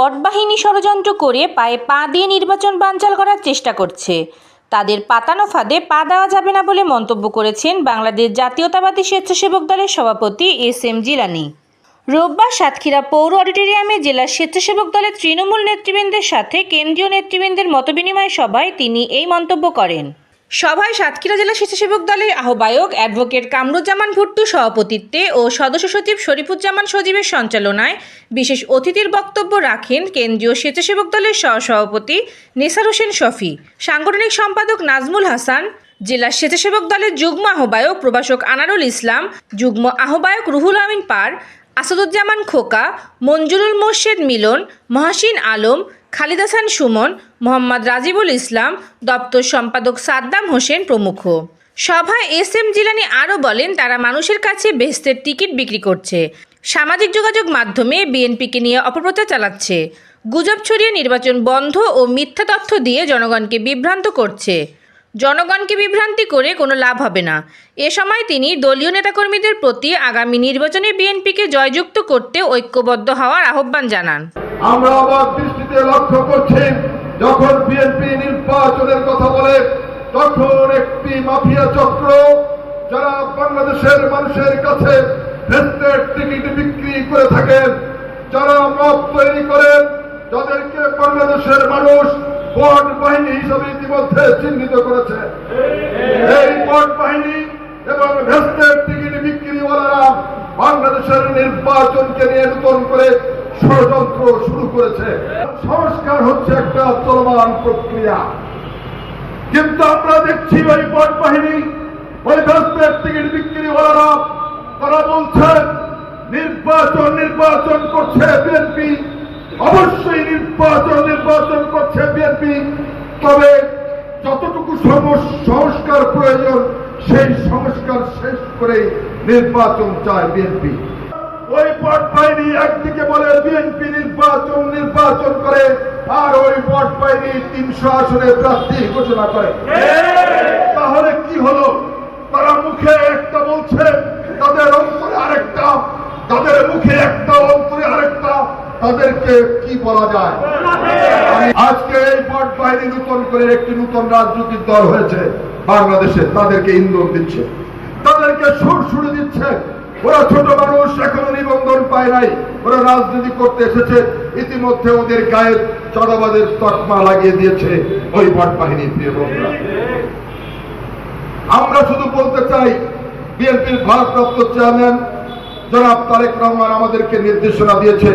বটবাহিনী ষড়যন্ত্র করে পায়ে পা দিয়ে নির্বাচন বানচাল করার চেষ্টা করছে। তাদের পাতানো ফাঁদে পা দেওয়া যাবে না বলে মন্তব্য করেছেন বাংলাদেশ জাতীয়তাবাদী স্বেচ্ছাসেবক দলের সভাপতি এস এম জিলানি। রোববার সাতক্ষীরা পৌর অডিটোরিয়ামে জেলার স্বেচ্ছাসেবক দলের তৃণমূল নেতৃবৃন্দের সাথে কেন্দ্রীয় নেতৃবৃন্দের মতবিনিময় সভায় তিনি এই মন্তব্য করেন। সভায় সাতক্ষীরা জেলা স্বেচ্ছাসেবক দলের আহ্বায়ক অ্যাডভোকেট কামরুজ্জামান ভুট্টু সভাপতিত্বে ও সদস্য সচিব শরীফুজ্জামান সজীবের সঞ্চালনায় বিশেষ অতিথির বক্তব্য রাখেন কেন্দ্রীয় স্বেচ্ছাসেবক দলের সহসভাপতি নেসার হোসেন শফি, সাংগঠনিক সম্পাদক নাজমুল হাসান, জেলা স্বেচ্ছাসেবক দলের যুগ্ম আহ্বায়ক প্রভাষক আনারুল ইসলাম, যুগ্ম আহ্বায়ক রুহুল আমিন পার আসাদুজ্জামান খোকা, মঞ্জুরুল মোর্শেদ মিলন, মহাসিন আলম, খালিদ হাসান সুমন, মোহাম্মদ রাজিবুল ইসলাম, দপ্তর সম্পাদক সাদ্দাম হোসেন প্রমুখ। সভায় এস এম জিলানি আরও বলেন, তারা মানুষের কাছে বেহেস্তের টিকিট বিক্রি করছে। সামাজিক যোগাযোগ মাধ্যমে বিএনপিকে নিয়ে অপপ্রচার চালাচ্ছে। গুজব ছড়িয়ে নির্বাচন বন্ধ ও মিথ্যা তথ্য দিয়ে জনগণকে বিভ্রান্ত করছে। জনগণকে বিভ্রান্তি করে কোনো লাভ হবে না। এ সময় তিনি দলীয় নেতাকর্মীদের প্রতি আগামী নির্বাচনে বিএনপিকে জয়যুক্ত করতে ঐক্যবদ্ধ হওয়ার আহ্বান জানান। আমরা আবার দৃষ্টিতে লক্ষ্য করছি, যখন বিএনপি নির্বাচনের কথা বলে, তখন একটি মাফিয়া চক্র যারা বাংলাদেশের মানুষের কাছে টিকিট বিক্রি করে থাকেন যারা মত তৈরি করেন যাদেরকে বাংলাদেশের মানুষ বট ইতিমধ্যে চিহ্নিত করেছে। এই বট বাহিনী এবং ভেস্টের টিকিট বিক্রিওয়ালারা বাংলাদেশের নির্বাচনকে নিয়ে নতুন করে ষড়যন্ত্র শুরু করেছে। সংস্কার হচ্ছে একটা চলমান প্রক্রিয়া। কিন্তু আমরা দেখছি ওই বট বাহিনী, ওই ভেস্টের টিকিট বিক্রিওয়ালারা, তারা বলছেন, নির্বাচন নির্বাচন করছে বিএনপি। অবশ্যই নির্বাচন নির্বাচন করছে বিএনপি। তবে সংস্কার প্রয়োজন সেই সংস্কার শেষ করে নির্বাচন চায় বিএনপি। ওই ভোট বাহিনী একদিকে বলে বিএনপি নির্বাচন নির্বাচন করে আর ওই ভোট বাহিনী তিনশো আসনে প্রার্থী ঘোষণা করে। তাহলে কি হলো? তারা মুখে একটা বলছে তাদের অন্তরে আরেকটা তাদের মুখে একটা অন্তরে আরেকটা তাদেরকে কি বলা যায়? আজকে এই ভোট বাহিনী নতুন করে একটি নতুন রাজনৈতিক দল হয়েছে বাংলাদেশে, তাদেরকে ইন্ধন দিচ্ছে। তাদেরকে সুর সুরে দিচ্ছে। ওরা ছোট মানুষ, এখনও নিবন্ধন পায় নাই। ওরা রাজনীতি করতে এসেছে। ইতিমধ্যে ওদের গায়ে চড়াবাদের তকমা লাগিয়ে দিয়েছে ওই ভোট বাহিনী প্রিয় বন্ধুরা। আমরা শুধু বলতে চাই, বিএনপির ভারপ্রাপ্ত চেয়ারম্যান জনাব তারেক রহমান আমাদেরকে নির্দেশনা দিয়েছে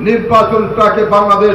নির্বাচনটাকে বাংলাদেশ